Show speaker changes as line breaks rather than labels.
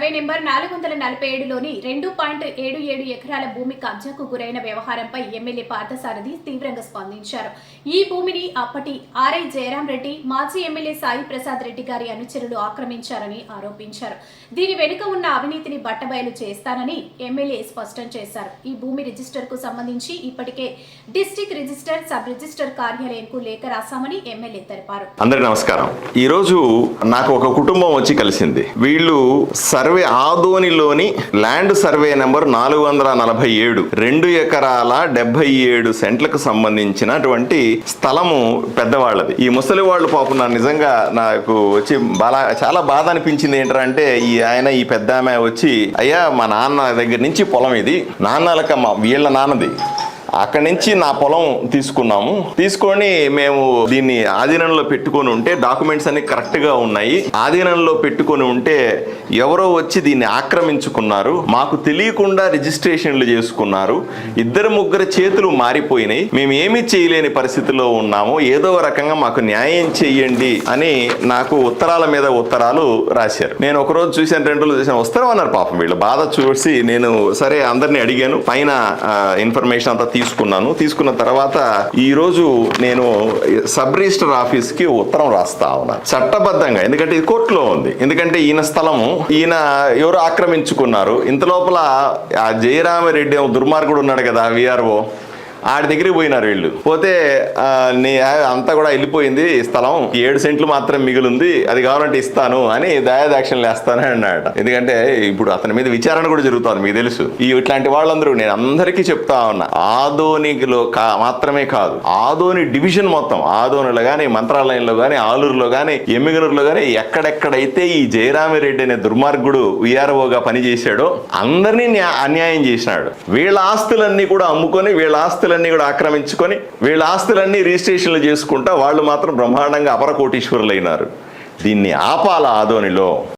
నాలుగు వందల నలభై ఏడులోని రెండు పాయింట్ ఏడు ఏడు ఎకరాల భూమి కబ్జాకు గురైన వ్యవహారంపై ఎమ్మెల్యే పార్థసారథి తీవ్రంగా స్పందించారు. ఈ భూమిని అప్పటి ఆర్ఐ జయరాం రెడ్డి మాజీ ఎమ్మెల్యే సాయి ప్రసాద్ రెడ్డి గారి అనుచరులు ఆక్రమించారని ఆరోపించారు. దీని వెనుక ఉన్న అవినీతిని బట్టబయలు చేస్తానని ఎమ్మెల్యే స్పష్టం చేశారు. ఈ భూమి రిజిస్టర్కు సంబంధించి ఇప్పటికే డిస్టిక్ రిజిస్టర్ సబ్ రిజిస్టర్ కార్యాలయంకు లేఖ రాశామని ఎమ్మెల్యే తెలిపారు.
అందరికీ నమస్కారం. ఈరోజు నాకు ఒక కుటుంబం వచ్చి కలిసింది. వీళ్ళు సర్వే ఆదోనిలోని ల్యాండ్ సర్వే నెంబర్ నాలుగు వందల నలభై ఏడు. రెండు ఎకరాల డెబ్బై ఏడు సెంట్లకు సంబంధించినటువంటి స్థలము పెద్దవాళ్ళది. ఈ ముసలి వాళ్ళు పాపం నా నిజంగా నాకు వచ్చి బాగా చాలా బాధ అనిపించింది ఏంటంటే ఈ ఆయన ఈ పెద్ద ఆమె వచ్చి అయ్యా మా నాన్న దగ్గర నుంచి పొలం ఇది. నాన్నలక మా వీళ్ళ నాన్నది. అక్కడి నుంచి నా పొలం తీసుకున్నాము. తీసుకొని మేము దీన్ని ఆధీనంలో పెట్టుకొని ఉంటే డాక్యుమెంట్స్ అన్ని కరెక్ట్గా ఉన్నాయి. ఆధీనంలో పెట్టుకొని ఉంటే ఎవరో వచ్చి దీన్ని ఆక్రమించుకున్నారు. మాకు తెలియకుండా రిజిస్ట్రేషన్లు చేసుకున్నారు. ఇద్దరు ముగ్గురు చేతులు మారిపోయినాయి. మేము ఏమీ చేయలేని పరిస్థితిలో ఉన్నాము. ఏదో రకంగా మాకు న్యాయం చెయ్యండి అని నాకు ఉత్తరాల మీద ఉత్తరాలు రాశారు. నేను ఒక రోజు చూశాను రెండు రోజులు చూసాను వస్తారు అన్నారు పాపం వీళ్ళు. బాధ చూసి నేను సరే అందరిని అడిగాను. పైన ఇన్ఫర్మేషన్ అంతా తీసుకున్నాను. తీసుకున్న తర్వాత ఈ రోజు నేను సబ్ రిజిస్టర్ ఆఫీస్కి ఉత్తరం రాస్తా ఉన్నాను చట్టబద్ధంగా ఎందుకంటే ఇది కోర్టులో ఉంది. ఎందుకంటే ఈయన స్థలము ఈయన ఎవరు ఆక్రమించుకున్నారు. ఇంత లోపల ఆ జయరామరెడ్డి దుర్మార్గుడు ఉన్నాడు కదా విఆర్ఓ. ఆడి దగ్గరికి పోయినారు వీళ్ళు. పోతే నీ అంతా కూడా వెళ్ళిపోయింది స్థలం. ఈ ఏడు సెంట్లు మాత్రం మిగిలింది. అది కావాలంటే ఇస్తాను అని దయాదాక్షిణలు వేస్తానని అన్నాడు ఎందుకంటే ఇప్పుడు అతని మీద విచారణ కూడా జరుగుతుంది మీకు తెలుసు. ఈ ఇట్లాంటి వాళ్ళందరూ నేను అందరికీ చెప్తా ఉన్నా. ఆదోనిలో కా మాత్రమే కాదు. ఆదోని డివిజన్ మొత్తం. ఆదోనిలో కానీ మంత్రాలయంలో కానీ ఆలూరులో కానీ ఎమ్మిగనూరులో కానీ ఎక్కడెక్కడైతే ఈ జయరామిరెడ్డి అనే దుర్మార్గుడు విఆర్ఓగా పనిచేశాడో అందరినీ అన్యాయం చేసినాడు. వీళ్ళ ఆస్తులన్నీ కూడా అమ్ముకొని వీళ్ళ ఆస్తులన్నీ కూడా ఆక్రమించుకొని వీళ్ళ ఆస్తులన్నీ రిజిస్ట్రేషన్లు చేసుకుంటా వాళ్ళు మాత్రం బ్రహ్మాండంగా అపర కోటీశ్వరులైనారు. దీన్ని ఆపాల ఆదోనిలో.